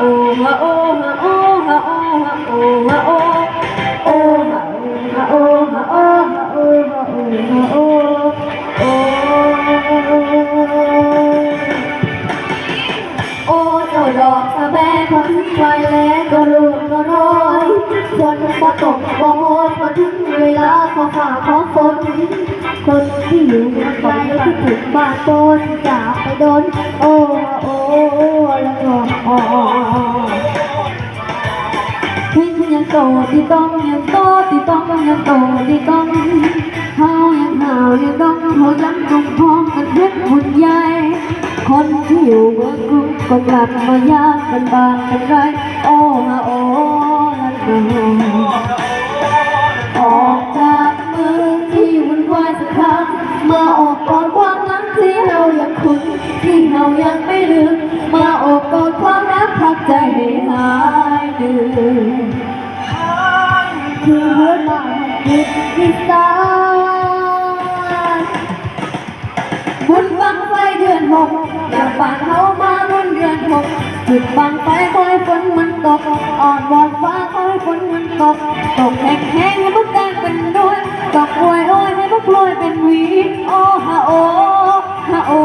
โอฮะโอฮะโอฮะโอฮะโอฮะโอโอฮะโอฮะโอฮะโอฮะโอฮะโอฮะโอโอ้โอ้าโอกสะแบกโอ้ถึงวัยโอ้วก็โอ้ ฝนก็ตกบอกพอถึงเวลาขอฝ่าขอฝนคนที่อยู่เมืองไกลที่ถึงบ้านโดนจากไปโดน โอ้โอ้แล้วก็อ๋อให้ยังโตที่ต้องยังโตที่ต้องยังโตที่ต้องเฮายังหาวยังต้องเขายังคงพร้อมกันเพชรหุ่นใหญ่คนที่อยู่เมืองกรุงก็กลับมายากกันบางกันไรโอ้ฮะโอ้ ละโออกจากมือที่วุ่นวายสักครั้งมาออกกอดความรักที่เรายังคุ้นที่เรายังไม่ลืมมาออกกอดความรักพักใจให้หายดื้อคือหัวหน้าจิตวิสานบุญบังไฟเดือนหกอยากบ้านเฮามาบุญเดือนหกจุดบังไฟ อยฝนมันตก อ่อนวอนฟ้าคอยฝนมันตก ตกแห้งแห้งให้พวกแดงเป็นด้วยตกอวยโอ้ยให้พวกพลอยเป็นหวีโอฮะโอฮะโอ้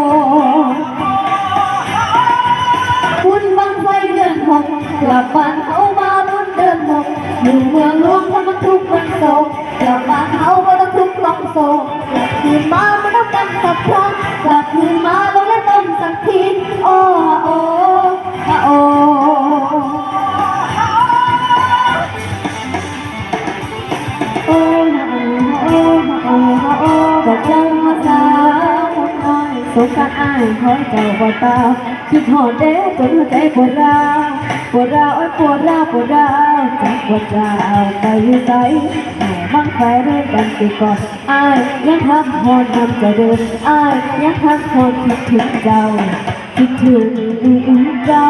บุญบังไฟเดือนหกกลับบ้านเฮามาบุญเดือนหกอยู่เมืองหลวงเพราะมันทุกข์มันโศกกลับบ้านเฮาบ่ต้องทุกข์ร้องโศกหลับคืนมาไม่ต้องกันสักครั้งกลับคืนมา โอ้ก็เจ้ามาสาวคนน้อยสงการอ้ายคอยเจ้าบ่ตาคิดหอดเด้จนหัวใจปวดร้าวปวดร้าวโอ้ยปวดร้าวปวดร้าวจักว่าจะเอาไปอยู่ไสแม่บังไฟเรื่องกันติก่อนอ้ายยังทำหอนทำจะเดินอ้ายยังทำหอนคิดถึงเจ้าคิดถึงเจ้า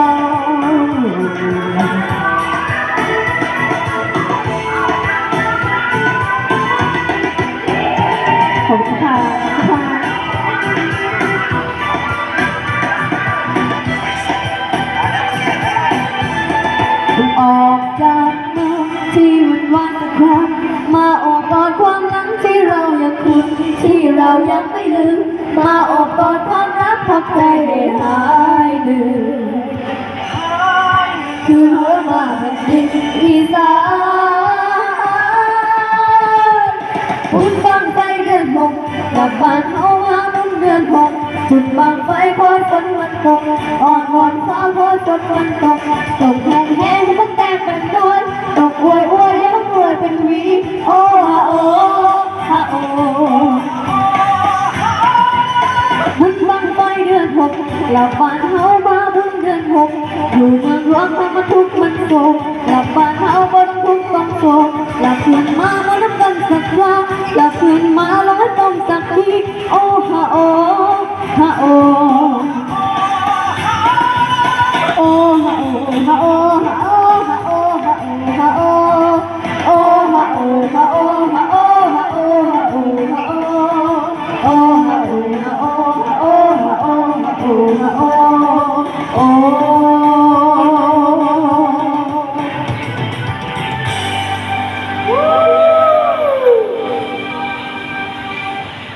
ที่วุ่นวายสักครั้งมาออกกอดความรักที่เรายังคุ้นที่เรายังไม่ลืม มาออกกอดความรักพักใจให้หายเหนื่อยคือหัวมาแผ่นดินอีสานบุญบังไฟเดือนหกกลับบ้านเฮามาบุญเดือนหก จุดบังไฟคอยฝนมันตกอ่อนวอนฟ้าคอยฝนมันตกตกแห้งแห้งให้มันแตกเป็นด้วยตกอวยอวยให้มันรวยเป็นวีโอ้ฮะโอ้ฮะโอ้บุญบังไฟเดือนหกกลับบ้านเฮามาบุญเดือนหกอยู่เมืองหลวงทำมาทุกข์มันโศกกลับบ้านเฮาบ่ต้องทุกข์ต้องโศกกลับคืนมาบ่น้ำกันสักครา